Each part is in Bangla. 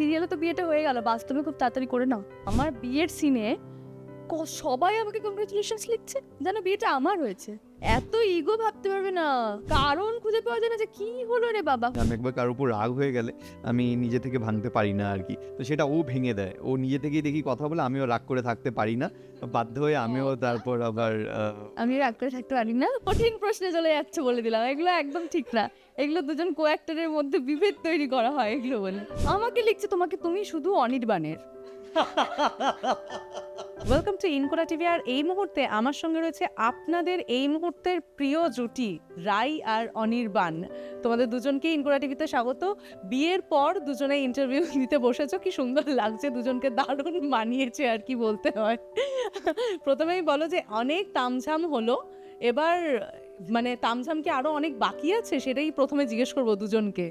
সিরিয়ালে তো বিয়েটা হয়ে গেল বাস্তবে খুব তাড়াতাড়ি করে নাও। আমার বিয়ের সিনে সবাই আমাকে কংগ্রেচুলেশনস লিখছে। যেন বিয়েটা আমার হয়েছে। এত ইগো ভাবতে পারবে না। কারণ খুঁজে পাওয়া যায় না যে কি হলো রে বাবা। আমি একবার কারোর উপর রাগ হয়ে গেলে আমি নিজে থেকে ভাঙতে পারি না আর কি। তো সেটা ও ভেঙে দেয়। ও নিজে থেকেই দেখি কথা বলে আমিও রাগ করে থাকতে পারি না। বাধ্য হয়ে আমিও তারপর আবার আহ, আমি রাগ করে থাকতে পারি না। কঠিন প্রশ্নে চলে যাচ্ছে বলে দিলাম। এগুলো একদম ঠিক না। এগুলো দুজন কো অ্যাক্টরের মধ্যে বিভেদ তৈরি করা হয় এগুলো বলে। আমাকে লিখছে তোমাকে তুমি শুধু অনির্বাণের। ওয়েলকাম টু ইনকোরা টিভি আর এই মুহূর্তে আমার সঙ্গে রয়েছে আপনাদের এই মুহূর্তের প্রিয় জুটি, রাই আর অনির্বাণ। তোমাদের দুজনকে ইনকোরা টিভিতে স্বাগত। বিয়ের পর দুজনে ইন্টারভিউ দিতে বসেছো, কি সুন্দর লাগছে, দুজনকে দারুণ মানিয়েছে আর কি বলতে হয়। প্রথমেই বলো যে অনেক তামঝাম হলো, এবার মানে তামঝাম কি আরও অনেক বাকি আছে? সেটাই প্রথমে জিজ্ঞেস করব দুজনকে।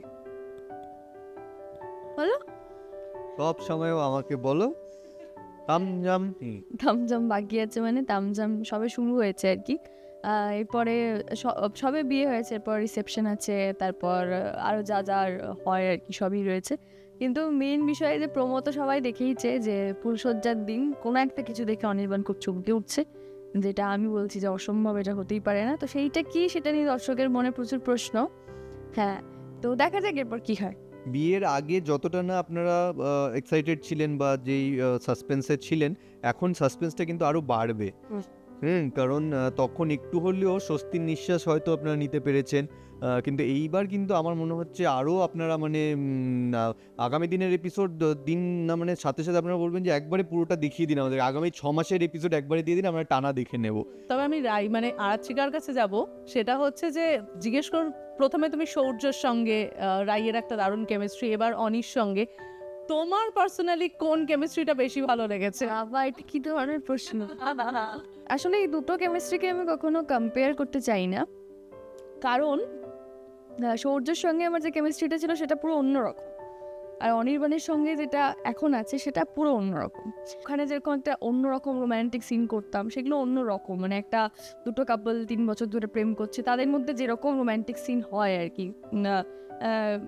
বলো। সব সময়ও আমাকে বলো তামজাম তামজাম বাকি আছে মানে তামজাম সবে শুরু হয়েছে আর কি। এরপরে সবে বিয়ে হয়েছে, এরপর রিসেপশন আছে, তারপর আরও যা যা হয় আর কি, সবই রয়েছে। কিন্তু মেন বিষয় যে প্রমো সবাই দেখেইছে যে ফুলসজ্জার দিন কোনো একটা কিছু দেখে অনির্বাণ খুব চমকে উঠছে। যেটা আমি বলছি যে অসম্ভব, এটা হতেই পারে না। তো সেইটা কি সেটা নিয়ে দর্শকের মনে প্রচুর প্রশ্ন। হ্যাঁ তো দেখা যাক এরপর কি হয়। বিয়ের আগে যতটা না আপনারা এক্সাইটেড ছিলেন বা যেই সাসপেন্সে ছিলেন, এখন সাসপেন্সটা কিন্তু আরও বাড়বে। হুম। কারণ তখন একটু হলেও স্বস্তির নিঃশ্বাস হয়তো আপনারা নিতে পেরেছেন। কিন্তু এইবার কিন্তু আমার মনে হচ্ছে আরও আপনারা মানে আগামী দিনের এপিসোড দিন না মানে সাথে সাথে আপনারা বলবেন যে একবারে পুরোটা দেখিয়ে দিন আমাদের। আগামী ছ মাসের এপিসোড একবারে দিয়ে দিন, আমরা টানা দেখে নেব। তবে আমি রাই মানে আরাত্রিকার কাছে যাব। সেটা হচ্ছে যে, জিজ্ঞেস কর প্রথমে তুমি সৌর্যর সঙ্গে রাইয়ের একটা দারুণ কেমিস্ট্রি এবার অনির সঙ্গে। তোমার পার্সোনালি কোন কেমিস্ট্রিটা বেশি ভালো লেগেছে? বাবা এটা কি ধরনের প্রশ্ন? আসলে এই দুটো কেমিস্ট্রিকে আমি কখনো কম্পেয়ার করতে চাই না। কারণ? সৌর্যের সঙ্গে আমার যে কেমিস্ট্রিটা ছিল সেটা পুরো অন্যরকম। আর অনির্বাণের সঙ্গে যেটা এখন আছে সেটা পুরো অন্যরকম। ওখানে যেরকম একটা অন্যরকম রোম্যান্টিক সিন করতাম সেগুলো অন্যরকম। মানে একটা দুটো কাপল তিন বছর ধরে প্রেম করছে তাদের মধ্যে যেরকম রোম্যান্টিক সিন হয় আর কি।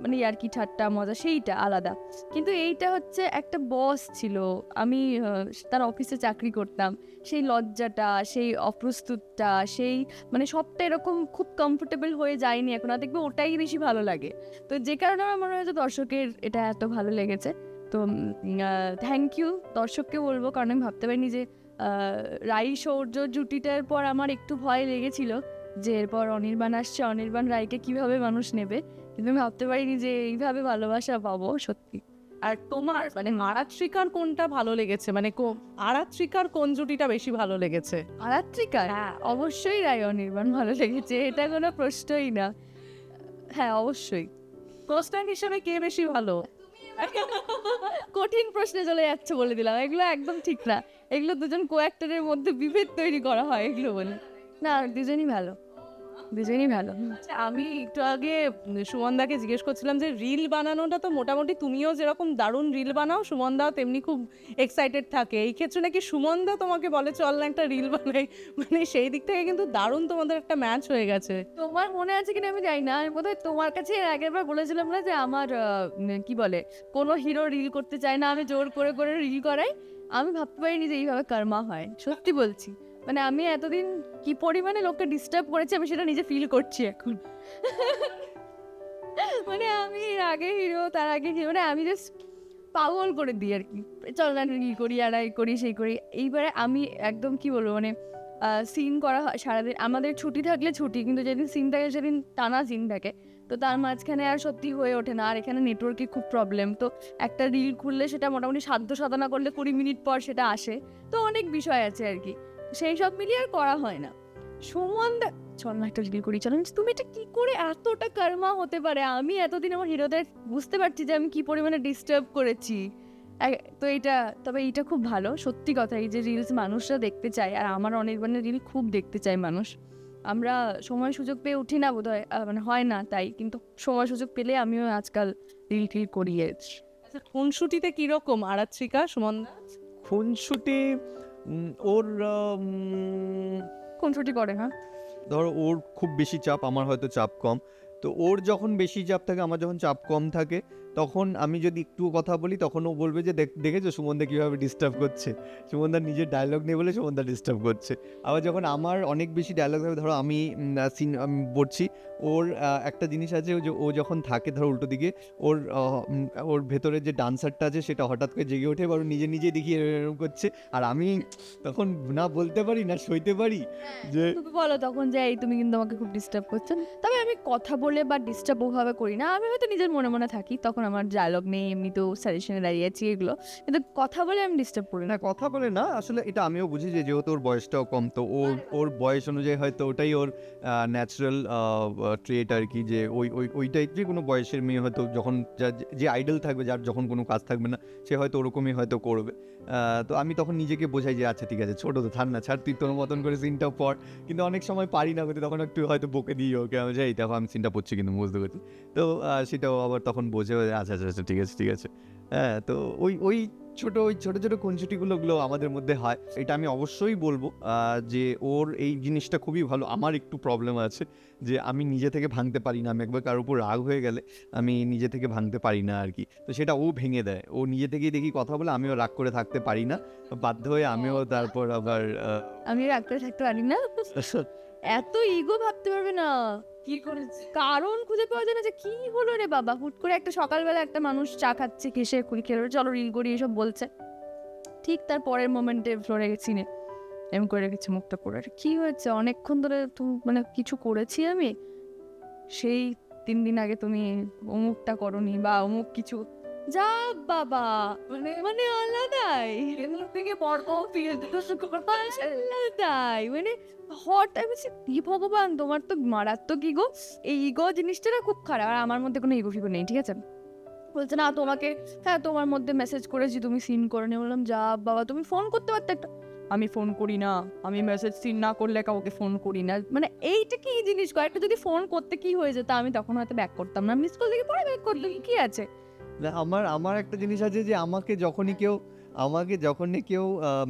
মানে আর কি ঠাট্টা, মজা, সেইটা আলাদা। কিন্তু এইটা হচ্ছে একটা বস ছিল। আমি তার অফিসে চাকরি করতাম। সেই লজ্জাটা, সেই অপ্রস্তুতটা, সেই মানে সবটা এরকম খুব কমফোর্টেবল হয়ে যায়নি এখন। আর দেখবে ওটাই বেশি ভালো লাগে। তো যে কারণে আমার মনে হয় যে দর্শকের এটা এত ভালো লেগেছে। তো থ্যাংক ইউ দর্শককে বলব। কারণ আমি ভাবতে পারিনি যে রাই সৌর্য জুটিটার পর আমার একটু ভয় লেগেছিল যে এরপর অনির্বাণ আসছে। অনির্বাণ রায়কে কীভাবে মানুষ নেবে? কিন্তু আমি ভাবতে পারিনি যে এইভাবে ভালোবাসা পাবো সত্যি। আর তোমার মানে আরাত্রিকার কোনটা ভালো লেগেছে? মানে কো- আরাত্রিকার কোন জুটিটা বেশি ভালো লেগেছে? আরাত্রিকা অবশ্যই রায় অনির্বাণ ভালো লেগেছে এটা কোনো প্রশ্নই না। হ্যাঁ অবশ্যই। প্রশ্ন হিসাবে কে বেশি ভালো? কঠিন প্রশ্নে চলে যাচ্ছে বলে দিলাম এগুলো একদম ঠিক না। এগুলো দুজন কো অ্যাক্টরের মধ্যে বিভেদ তৈরি করা হয় এগুলো বলে। না দুজনই ভালো। দুজনই ভালো। আচ্ছা, আমি একটু আগে সুমনদাকে জিজ্ঞেস করছিলাম যে রিল বানানোটা তো মোটামুটি তুমিও যেরকম দারুণ রিল বানাও সুমনদাও তেমনি খুব এক্সাইটেড থাকে। এই ক্ষেত্রে নাকি সুমনদা তোমাকে বলে চল না একটা রিল বানাই। মানে সেই দিক থেকে কিন্তু দারুণ তোমাদের একটা ম্যাচ হয়ে গেছে। তোমার মনে আছে কিনা আমি জানি না। আমি বোধহয় তোমার কাছে এর আগের বার বলেছিলাম না যে আমার কি বলে কোনো হিরো রিল করতে চায় না। আমি জোর করে করে রিল করাই। আমি ভাবতে পারিনি যে এইভাবে কর্মা হয়। সত্যি বলছি। মানে আমি এতদিন কি পরিমাণে লোককে ডিস্টার্ব করেছি আমি সেটা নিজে ফিল করছি এখন। মানে আমি আগে হিরো তার আগে হিরো মানে আমি জাস্ট পাগল করে দিই আর কি। চল না রিল করি, আর এই করি, সেই করি। এইবারে আমি একদম কি বলব মানে সিন করা হয় সারাদিন, আমাদের ছুটি থাকলে ছুটি, কিন্তু যেদিন সিন থাকে সেদিন টানা সিন থাকে। তো তার মাঝখানে আর সত্যি হয়ে ওঠে না, আর এখানে নেটওয়ার্কে খুব প্রবলেম তো একটা রিল খুললে সেটা মোটামুটি সাধ্য সাধনা করলে কুড়ি মিনিট পর সেটা আসে। তো অনেক বিষয় আছে আর কি। সেই সব মিলিয়ে আর করা হয় না। সুমন দা চল না একটা রিল করি চল তুমি এটা কি করে এতটা কর্মা হতে পারে? আমি এতদিন আমার হিরোদের বুঝতে পারছি যে আমি কি পরিমাণে ডিস্টার্ব করেছি। তো এটা তবে এইটা খুব ভালো। সত্যি কথা এই যে রিলস মানুষরা দেখতে চায় আর আমার অনির্বাণের রিল খুব দেখতে চায় মানুষ। আমরা সময় সুযোগ পেয়ে উঠি না বোধ হয় মানে হয় না তাই কিন্তু সময় সুযোগ পেলে আমিও আজকাল রিল টিল করি। আচ্ছা খুনসুটিতে কীরকম? আরাত্রিকা সুমনদা খুনসুটি ওর কোন ছুটি করে হ্যাঁ? ধরো ওর খুব বেশি চাপ আমার হয়তো চাপ কম। তো ওর যখন বেশি চাপ থাকে আমার যখন চাপ কম থাকে তখন আমি যদি একটু কথা বলি তখন ও বলবে যে দেখ- দেখেছ সুমনদা কীভাবে ডিস্টার্ব করছে? সুমনদা নিজের ডায়লগ নেই বলে সুমনদা ডিস্টার্ব করছে। আবার যখন আমার অনেক বেশি ডায়লগ থাকে ধরো আমি সিন আমি পড়ছি ওর একটা জিনিস আছে যে ও যখন থাকে ধরো উল্টো দিকে ওর ওর ভেতরে যে ডান্সারটা আছে সেটা হঠাৎ করে জেগে ওঠে এবার নিজে নিজে দেখি এরকম করছে। আর আমি তখন না বলতে পারি না সইতে পারি যে তুমি বলো তখন যে এই তুমি কিন্তু আমাকে খুব ডিস্টার্ব করছ। তবে আমি কথা বলে বা ডিস্টার্ব ওভাবে করি না। আমি হয়তো নিজের মনে মনে থাকি তখন আমার ডায়লগ নেই এমনি তো সাজেশনে দাঁড়িয়ে আছি এগুলো। কিন্তু কথা বলে আমি ডিস্টার্ব করি না। কথা বলে না আসলে এটা আমিও বুঝি যে যেহেতু ওর বয়সটাও কম তো ওর ওর বয়স অনুযায়ী হয়তো ওটাই ওর ন্যাচারাল ট্রেট আর কি যে ওই ওই ওইটাই যে কোনো বয়সের মেয়ে হয়তো যখন যা- যে আইডল থাকবে যার যখন কোনো কাজ থাকবে না সে হয়তো ওরকমই হয়তো করবে। আহ, তো আমি তখন নিজেকে বোঝাই যে আচ্ছা ঠিক আছে ছোটো তো থাক না ছাড় তুই তোর মতন করে সিনটাও পড়। কিন্তু অনেক সময় পারি না করতে তখন একটু হয়তো বকে দিই ওকে আমি যাই দেখো আমি সিনটা পড়ছি কিন্তু বুঝতে পারছি তো সেটাও আবার তখন বোঝে আচ্ছা আচ্ছা আচ্ছা ঠিক আছে ঠিক আছে। হ্যাঁ তো ওই ওই ছোট ওই ছোট ছোট খুনছুটিগুলো গুলো আমাদের মধ্যে হয়। এটা আমি অবশ্যই বলব যে ওর এই জিনিসটা খুবই ভালো। আমার একটু প্রবলেম আছে যে আমি নিজে থেকে ভাঙতে পারি না। আমি একবার কারোর উপর রাগ হয়ে গেলে আমি নিজে থেকে ভাঙতে পারি না আর কি। তো সেটা ও ভেঙে দেয়। ও নিজে থেকেই দেখি কথা বলে আমিও রাগ করে থাকতে পারি না। বাধ্য হয়ে আমিও তারপর আবার আমি রাগ করে থাকতে পারি না? এত ইগো ভাবতে পারবে না। কি করেছে? কারণ খুঁজে পাওয়া যায় না যে কি হলো রে বাবা। হুট করে একটা সকালবেলা একটা মানুষ চা খাচ্ছে কেসে কুড়ি খেলো। চলো রিল করি, এসব বলছে। ঠিক তার পরের মোমেন্টে ফ্লোরে গেছি নে। এম করে রেখেছি মুখটা আরে কি হয়েছে? অনেকক্ষণ ধরে তুমি মানে কিছু করেছি আমি? সেই তিন দিন আগে তুমি অমুকটা করনি বা অমুক কিছু যা বাবা মানে মানে আলাদাই। থেকে পর্ব ফিরে আলাদাই মানে হট আমি বলছি, কি ভগবান তোমার তো মারাত্মক ইগো এই ইগো জিনিসটা না খুব খারাপ। আর আমার মধ্যে কোনো ইগো ফিগো নেই ঠিক আছে? বলছে না তোমাকে হ্যাঁ তোমার মধ্যে মেসেজ করেছি তুমি সিন করে নিয়ে বললাম যা বাবা তুমি ফোন করতে পারতে একটা আমি ফোন করি না। আমি মেসেজ সিন না করলে কাউকে ফোন করি না। মানে এইটা কি জিনিস কয়েকটা যদি ফোন করতে কি হয়ে যেত আমি তখন হয়তো ব্যাক করতাম না। মিস কল থেকে পরে ব্যাক করতাম কি আছে? না, আমার আমার একটা জিনিস আছে যে আমাকে যখনই কেউ, আমাকে যখনই কেউ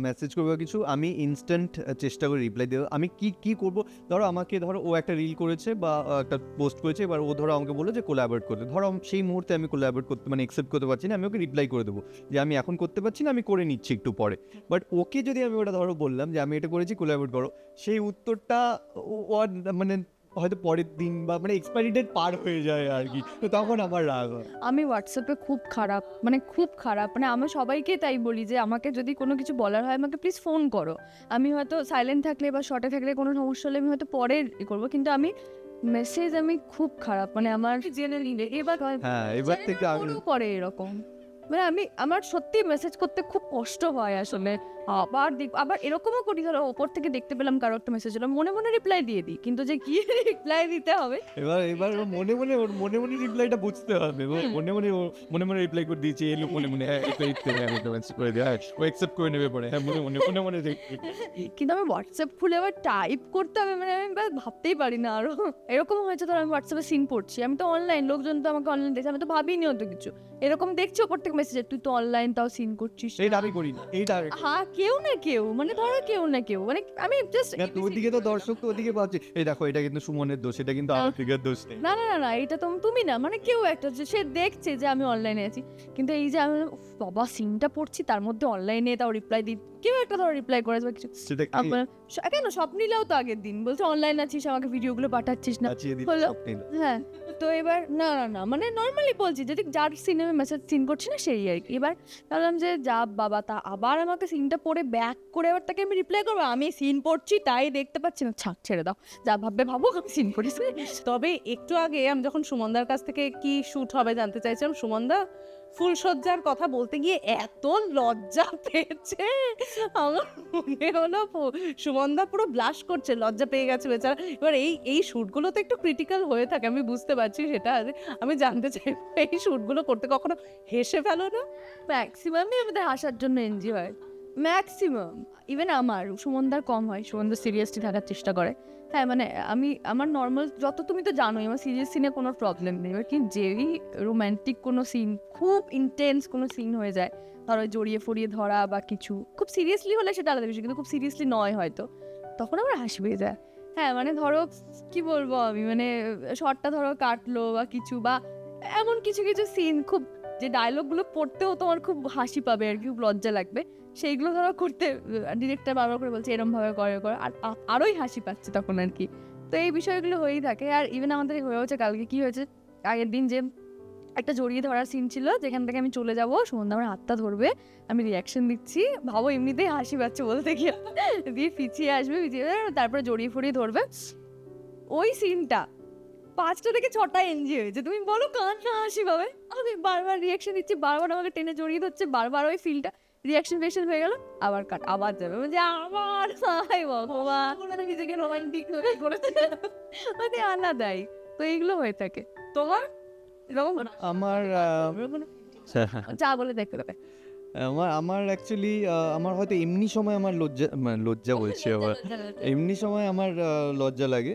মেসেজ করবে কিছু, আমি ইনস্ট্যান্ট চেষ্টা করি রিপ্লাই দেবো। আমি কি কি করব? ধরো আমাকে, ধরো ও একটা রিল করেছে বা একটা পোস্ট করেছে, এবার ও ধরো আমাকে বলল যে কোলাবরেট করতে। ধরো সেই মুহূর্তে আমি কোলাবরেট করতে মানে অ্যাকসেপ্ট করতে পারছি না, আমি ওকে রিপ্লাই করে দেবো যে আমি এখন করতে পারছি না, আমি করে নিচ্ছি একটু পরে। বাট ওকে যদি আমি ওটা ধরো বললাম যে আমি এটা করেছি কোলাবরেট করো, সেই উত্তরটা ও মানে হয়তো পরের দিন বা মানে এক্সপায়ারি ডেট পার হয়ে যায় আর কি। তো তখন আমার রাগ হয়। আমি হোয়াটসঅ্যাপে খুব খারাপ মানে খুব খারাপ মানে আমি সবাইকে তাই বলি যে আমাকে যদি কোনো কিছু বলার হয় আমাকে প্লিজ ফোন করো। আমি হয়তো সাইলেন্ট থাকলে বা শর্টে থাকলে কোনো সমস্যা হলে আমি হয়তো পরে ই করব কিন্তু আমি মেসেজ আমি খুব খারাপ মানে আমার জেনে নিলে এবার হ্যাঁ এবার থেকে আমি করে এরকম। মানে আমি আমার সত্যি মেসেজ করতে খুব কষ্ট হয় আসলে। আবার দেখ আবার এরকমও করি ধরো ওপর থেকে দেখতে পেলাম কারও একটা মেসেজ হলো মনে মনে রিপ্লাই দিয়ে দিই। কিন্তু যে কি রিপ্লাই দিতে হবে? এবার এবার মনে মনে ওর মনে মনে রিপ্লাইটা বুঝতে হবে। মনে মনে মনে মনে রিপ্লাই করে দিয়েছে এলো মনে মনে। হ্যাঁ ইট করে দিই। হ্যাঁ ও অ্যাকসেপ্ট করে নেবে পরে। হ্যাঁ মনে মনে মনে মনে কিন্তু আমি হোয়াটসঅ্যাপ খুলে আবার টাইপ করতে হবে মানে আমি ভাবতেই পারি না আরও। এরকম হয়েছে ধর আমি হোয়াটসঅ্যাপে সিন পড়ছি। আমি তো অনলাইন লোকজন তো আমাকে অনলাইন দেখছে আমি তো ভাবিনি অত কিছু। এরকম দেখছি ওপর থেকে মেসেজ তুই তো অনলাইন তাও সিন করছিস এই দাবি করি না এই দাবি হ্যাঁ কেউ না কেউ মানে ধরো কেউ না কেউ মানে আমি জাস্ট ওদিকে তো দর্শক তো ওদিকে ভাবছে এই দেখো এটা কিন্তু সুমনের দোষ এটা কিন্তু আরতিকের দোষ নেই। না না না না এটা তো তুমি না মানে কেউ একটা যে সে দেখছে যে আমি অনলাইনে আছি। কিন্তু এই যে আমি বাবা সিনটা পড়ছি তার মধ্যে অনলাইনে তাও রিপ্লাই দিই কেউ একটা ধরো রিপ্লাই করেছে বা কিছু। সেটা কি আপনার কেন? স্বপ্নিলাও তো আগের দিন। বলছে অনলাইন আছিস আমাকে ভিডিওগুলো পাঠাচ্ছিস না। হলো। স্বপ্নিল। হ্যাঁ তো এবার না না না মানে নর্মালি বলছি যদি যার সিনেমা মেসেজ সিন করছি না সেই আর কি। এবার ভাবলাম যে যা বাবা তা আবার আমাকে সিনটা পড়ে ব্যাক করে এবার তাকে আমি রিপ্লাই করব? আমি সিন পড়ছি তাই দেখতে পাচ্ছি না। ছাক ছেড়ে দাও। যা ভাববে ভাবুক আমি সিন করেছি তবে একটু আগে আমি যখন সুমনদার কাছ থেকে কি শুট হবে জানতে চাইছিলাম সুমনদা ফুলসজ্জার কথা বলতে গিয়ে এত লজ্জা পেয়েছে। আমার মনে হলো সুমনদা পুরো ব্লাশ করছে, লজ্জা পেয়ে গেছে বেচারা। এবার এই এই শ্যুটগুলো তো একটু ক্রিটিক্যাল হয়ে থাকে, আমি বুঝতে পারছি সেটা আমি জানতে চাই এই শ্যুটগুলো করতে কখনো হেসে ফেলো না? ম্যাক্সিমামই আমাদের হাসার জন্য এনজি হয়। ম্যাক্সিমাম ইভেন আমার সুমনদার কম হয় সুমনদার সিরিয়াসলি থাকার চেষ্টা করে। হ্যাঁ মানে আমি, আমার নর্মাল যত তুমি তো জানোই, আমার সিরিয়াস সিনে কোনো প্রবলেম নেই। এবার কি, যেই রোম্যান্টিক কোনো সিন খুব ইন্টেন্স কোনো সিন হয়ে যায়, ধরো জড়িয়ে ফড়িয়ে ধরা বা কিছু, খুব সিরিয়াসলি হলে সেটা আলাদা বিষয়, কিন্তু খুব সিরিয়াসলি নয় হয়তো, তখন আমার হাসি পেয়ে যায়। হ্যাঁ মানে ধরো, কি বলব আমি মানে শর্টটা ধরো কাটলো বা কিছু বা এমন কিছু কিছু সিন খুব যে ডায়লগগুলো পড়তেও তোমার খুব হাসি পাবে আর কি, খুব লজ্জা লাগবে। সেইগুলো ধরো করতে ডিরেক্টর বারবার করে বলছে এরম ভাবে করে করে। আর আরোই হাসি পাচ্ছে তখন আর কি। তো এই বিষয়গুলো হয়েই থাকে। আর ইভেন আমাদের হয়ে হয়েছে, কালকে কি হয়েছে, আগের দিন যে একটা জড়িয়ে ধরার সিন ছিল, যেখান থেকে আমি চলে যাব, সুমন্দা আমার হাতটা ধরবে, আমি রিয়াকশন দিচ্ছি। ভাবো এমনিতেই হাসি পাচ্ছে বলতে গিয়ে। দিয়ে পিছিয়ে আসবে, পিছিয়ে তারপরে জড়িয়ে ফড়িয়ে ধরবে। ওই সিনটা পাঁচটা থেকে ছটা এনজি হয়েছে। তুমি বলো কান না হাসি পাবে? আমি বারবার রিয়াকশন দিচ্ছি বারবার আমাকে টেনে জড়িয়ে ধরছে বারবার ওই ফিলটা রিয়াকশন ফেকশন হয়ে গেল আবার কাট আবার যাবে। মানে আবার হাই ভগবান। মানে নিজেকে রোমান্টিক করেছে মানে আলাদাই। তো এইগুলো হয়ে থাকে। তোমার? এরকম? আমার যা বলে দেখতে দেবে আমার আমার অ্যাকচুয়ালি আমার হয়তো এমনি সময় আমার লজ্জা মানে লজ্জা বলছি আবার। এমনি সময় আমার লজ্জা লাগে।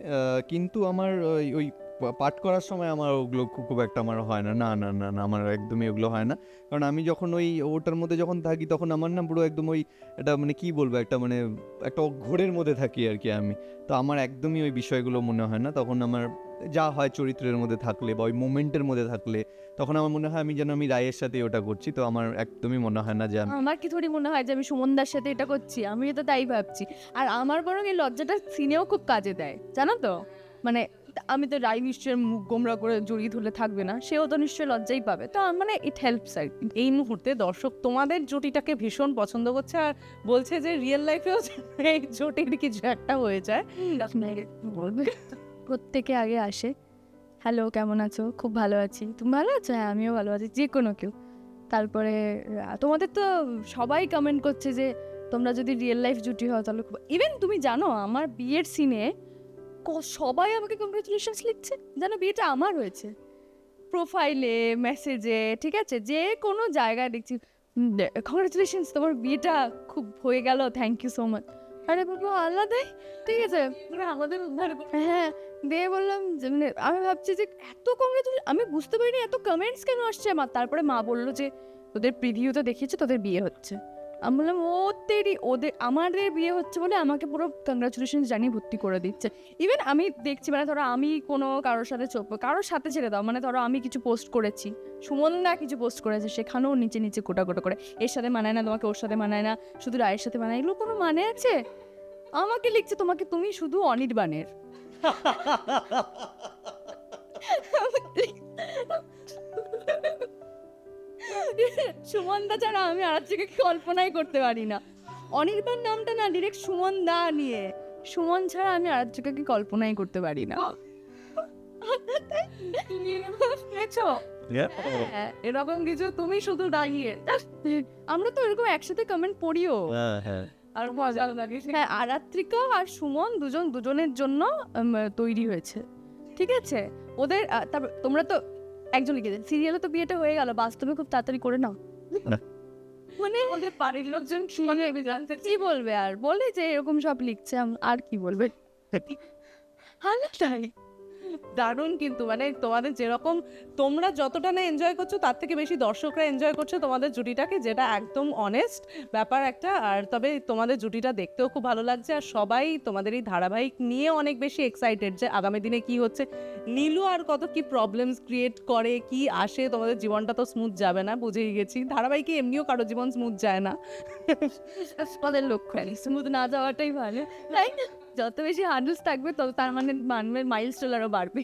কিন্তু আমার ওই- পাঠ করার সময় আমার ওগুলো খুব একটা আমার হয় না। না না না না, আমার একদমই ওগুলো হয় না। কারণ আমি যখন ওই ওটার মধ্যে যখন থাকি তখন আমার না পুরো একদম ওই এটা মানে কি বলব একটা মানে একটা ঘোরের মধ্যে থাকি আর কি আমি। তো আমার একদমই ওই বিষয়গুলো মনে হয় না। তখন আমার যা হয় চরিত্রের মধ্যে থাকলে বা ওই মোমেন্টের মধ্যে থাকলে তখন আমার মনে হয় আমি যেন আমি রায়ের সাথে ওটা করছি। তো আমার একদমই মনে হয় না যে আমার কি থোড়ি মনে হয় যে আমি সুমনদার সাথে এটা করছি? আমি তো তাই ভাবছি। আর আমার বরং এই লজ্জাটা সিনেও খুব কাজে দেয়। জানো তো? মানে আমি তো রাই নিশ্চয়ই মুখ গোমরা করে জড়িয়ে ধরলে থাকবে না সেও তো নিশ্চয়ই লজ্জাই পাবে। তো মানে ইট হেল্পস আর এই মুহূর্তে দর্শক তোমাদের জুটিটাকে ভীষণ পছন্দ করছে আর বলছে যে রিয়েল লাইফেও এই জুটির কিছু একটা হয়ে যায়। বলবে? প্রত্যেকে আগে আসে। হ্যালো কেমন আছো? খুব ভালো আছি। তুমি ভালো আছো? হ্যাঁ আমিও ভালো আছি যে কোনো কেউ। তারপরে তোমাদের তো সবাই কমেন্ট করছে যে তোমরা যদি রিয়েল লাইফ জুটি হও তাহলে খুব ইভেন তুমি জানো আমার বিয়ের সিনে সবাই আমাকে কংগ্রেচুলেশনস লিখছে। যেন বিয়েটা আমার হয়েছে। প্রোফাইলে মেসেজে ঠিক আছে? যে কোনো জায়গায় দেখছি কংগ্রেচুলেশনস তোমার বিয়েটা খুব হয়ে গেল থ্যাংক ইউ সো মাচ আরে বলব আল্লাহ ঠিক আছে। আমাদের উদ্ধার হ্যাঁ দিয়ে বললাম যে মানে আমি ভাবছি যে এত কংগ্রেচুলেশন আমি বুঝতে পারিনি এত কমেন্টস কেন আসছে আমার। তারপরে মা বলল যে তোদের প্রিভিউতে দেখিয়েছে তোদের বিয়ে হচ্ছে। আমি বললাম ও তেরি ওদের আমাদের বিয়ে হচ্ছে বলে আমাকে পুরো কংগ্রাচুলেশন জানিয়ে ভর্তি করে দিচ্ছে। ইভেন আমি দেখছি মানে ধরো আমি কোনো কারোর সাথে কারোর সাথে ছেড়ে দাও মানে ধরো আমি কিছু পোস্ট করেছি সুমনদা কিছু পোস্ট করেছে সেখানেও নিচে নিচে কোটা কোটা করে এর সাথে মানায় না তোমাকে ওর সাথে মানায় না শুধু রায়ের সাথে মানায় এগুলো কোনো মানে আছে? আমাকে লিখছে তোমাকে তুমি শুধু অনির্বাণের। সুমনদা ছাড়া আমি আর থেকে কল্পনাই করতে পারি না। অনির্বাণ নামটা না ডিরেক্ট সুমন দা নিয়ে। সুমন ছাড়া আমি আর থেকে কল্পনাই করতে পারি না। হ্যাঁ, এরকম কিছু তুমি শুধু দাঁড়িয়ে। আমরা তো এরকম একসাথে কমেন্ট পড়িও। হ্যাঁ হ্যাঁ। আর মজা লাগে। হ্যাঁ আরাত্রিকা আর সুমন দুজন দুজনের জন্য তৈরি হয়েছে। ঠিক আছে? ওদের তারপর তোমরা তো একজন লিখে দেন সিরিয়ালে তো বিয়েটা হয়ে গেল বাস্তবে খুব তাড়াতাড়ি করে নাও। মানে ওদের বাড়ির লোকজন কি জানতে কি বলবে আর? বলে যে এরকম সব লিখছে আর কি বলবে? হালাটাই। দারুণ কিন্তু মানে তোমাদের যেরকম তোমরা যতটা না এনজয় করছ, তার থেকে বেশি দর্শকরা এনজয় করছে তোমাদের জুটিটাকে, যেটা একদম অনেস্ট ব্যাপার একটা। আর তবে তোমাদের জুটিটা দেখতেও খুব ভালো লাগছে। আর সবাই তোমাদের এই ধারাবাহিক নিয়ে অনেক বেশি এক্সাইটেড যে আগামী দিনে কি হচ্ছে। নীলু আর কত কি প্রবলেমস ক্রিয়েট করে, কি আসে, তোমাদের জীবনটা তো স্মুথ যাবে না, বুঝেই গেছি। ধারাবাহিকে এমনিও কারও জীবন স্মুথ যায় না। আমাদের লক্ষ্য স্মুথ না যাওয়াটাই ভালো, তাই না? যত বেশি হার্ডলস থাকবে তত তার মানে মানবে মাইলস আরও বাড়বে।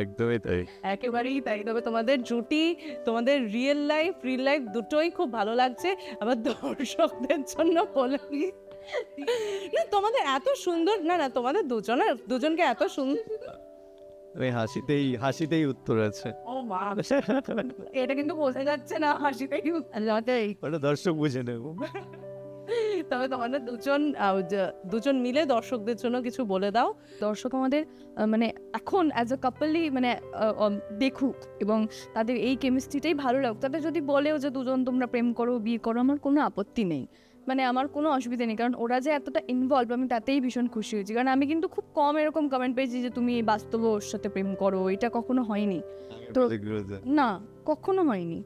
একদমই তাই। একেবারেই তাই। তবে তোমাদের জুটি তোমাদের রিয়েল লাইফ রিয়েল লাইফ দুটোই খুব ভালো লাগছে। আবার দর্শকদের জন্য বলে। না তোমাদের এত সুন্দর না না তোমাদের দুজনের দুজনকে এত সুন্দর ওই হাসিতেই হাসিতেই উত্তর আছে। ও মা এটা কিন্তু বোঝা যাচ্ছে না হাসিটাই ওটা দর্শক বুঝে নেব। তবে তোমাদের দুজন দুজন মিলে দর্শকদের জন্য কিছু বলে দাও। দর্শক আমাদের মানে এখন অ্যাজ আ কাপলই মানে দেখুক এবং তাদের এই কেমিস্ট্রিটাই ভালো লাগুক। তাদের যদি বলেও যে দুজন তোমরা প্রেম করো বিয়ে করো আমার কোনো আপত্তি নেই। মানে আমার কোনো অসুবিধা নেই কারণ ওরা যে এতটা ইনভলভ আমি তাতেই ভীষণ খুশি হয়েছি। কারণ আমি কিন্তু খুব কম এরকম কমেন্ট পেয়েছি যে তুমি বাস্তব ওর সাথে প্রেম করো এটা কখনো হয়নি। তো- না কখনো হয়নি।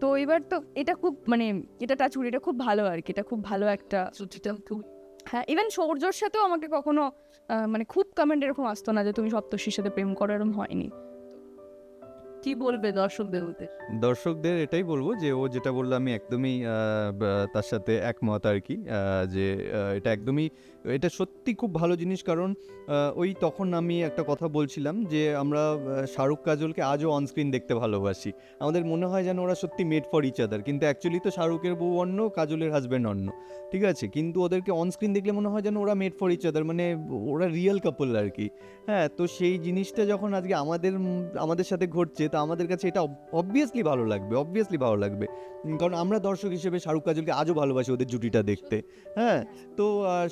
তো এবার তো এটা খুব মানে এটা টাচুর এটা খুব ভালো আর কি এটা খুব ভালো একটা হ্যাঁ ইভেন সৌর্যর সাথেও আমাকে কখনো মানে খুব কমেন্ট এরকম আসতো না যে তুমি সপ্তর্ষির সাথে প্রেম করো এরকম হয়নি। কি বলবে দর্শকদের উদ্দেশ্যে দর্শকদের এটাই বলব যে, ও যেটা বলল আমি একদমই তার সাথে একমত আর কি যে এটা একদমই, এটা সত্যি খুব ভালো জিনিস কারণ ওই তখন আমি একটা কথা বলছিলাম যে, আমরা শাহরুখ কাজলকে আজও অনস্ক্রিন দেখতে ভালোবাসি। আমাদের মনে হয় যেন ওরা সত্যি মেড ফর ইচ আদার কিন্তু অ্যাকচুয়ালি তো শাহরুখের বউ অন্য, কাজলের হাজব্যান্ড অন্য, ঠিক আছে? কিন্তু ওদেরকে অনস্ক্রিন দেখলে মনে হয় যেন ওরা মেড ফর ইচ আদার মানে ওরা রিয়েল কাপল আর কি। হ্যাঁ তো সেই জিনিসটা যখন আজকে আমাদের আমাদের সাথে ঘটছে তো আমাদের কাছে এটা অবভিয়াসলি ভালো লাগবে অবভিয়াসলি ভালো লাগবে। কারণ আমরা দর্শক হিসেবে শাহরুখ কাজলকে আজও ভালোবাসি ওদের জুটিটা দেখতে হ্যাঁ? তো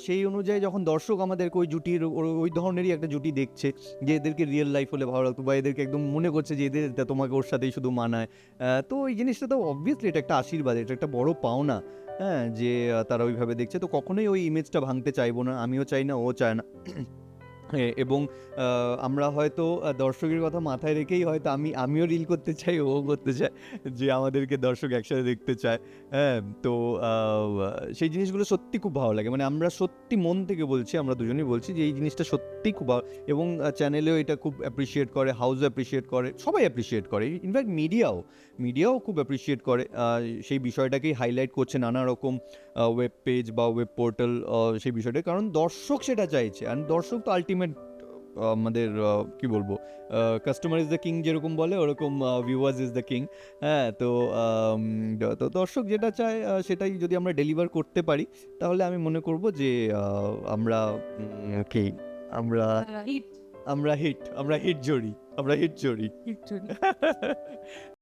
সেই অনুযায়ী যখন দর্শক আমাদেরকে ওই জুটির ওই ধরনেরই একটা জুটি দেখছে, যে এদেরকে রিয়েল লাইফ হলে ভালো লাগতো বা এদেরকে একদম মনে করছে যে এদের তোমাকে ওর সাথেই শুধু মানায় তো এই জিনিসটা তো অবভিয়াসলি এটা একটা আশীর্বাদ, এটা একটা বড় পাওনা হ্যাঁ? যে তারা ওইভাবে দেখছে, তো কখনোই ওই ইমেজটা ভাঙতে চাইব না, আমিও চাই না, ও চায় না। এবং আমরা হয়তো দর্শকের কথা মাথায় রেখেই হয়তো আমি, আমিও রিল করতে চাই, ও করতে চায়, যে আমাদেরকে দর্শক একসাথে দেখতে চায় হ্যাঁ তো সেই জিনিসগুলো সত্যি খুব ভালো লাগে। মানে আমরা সত্যি মন থেকে বলছি, আমরা দুজনেই বলছি যে এই জিনিসটা সত্যি খুব ভালো, এবং চ্যানেলেও এটা খুব অ্যাপ্রিসিয়েট করে হাউস অ্যাপ্রিসিয়েট করে, সবাই অ্যাপ্রিসিয়েট করে ইনফ্যাক্ট মিডিয়াও মিডিয়াও খুব অ্যাপ্রিসিয়েট করে সেই বিষয়টাকেই হাইলাইট করছে নানা রকম ওয়েব পেজ বা ওয়েব পোর্টাল সেই বিষয়টা, কারণ দর্শক সেটা চাইছে আর দর্শক তো আলটিমেট আমাদের কি বলব কাস্টমার ইজ দ্য কিং যেরকম বলে ওরকম ভিউয়ার্স ইজ দ্য কিং হ্যাঁ? তো তো দর্শক যেটা চায় সেটাই যদি আমরা ডেলিভার করতে পারি তাহলে আমি মনে করব যে আমরা কি? আমরা আমরা হিট আমরা হিট জড়ি আমরা হিট জড়ি।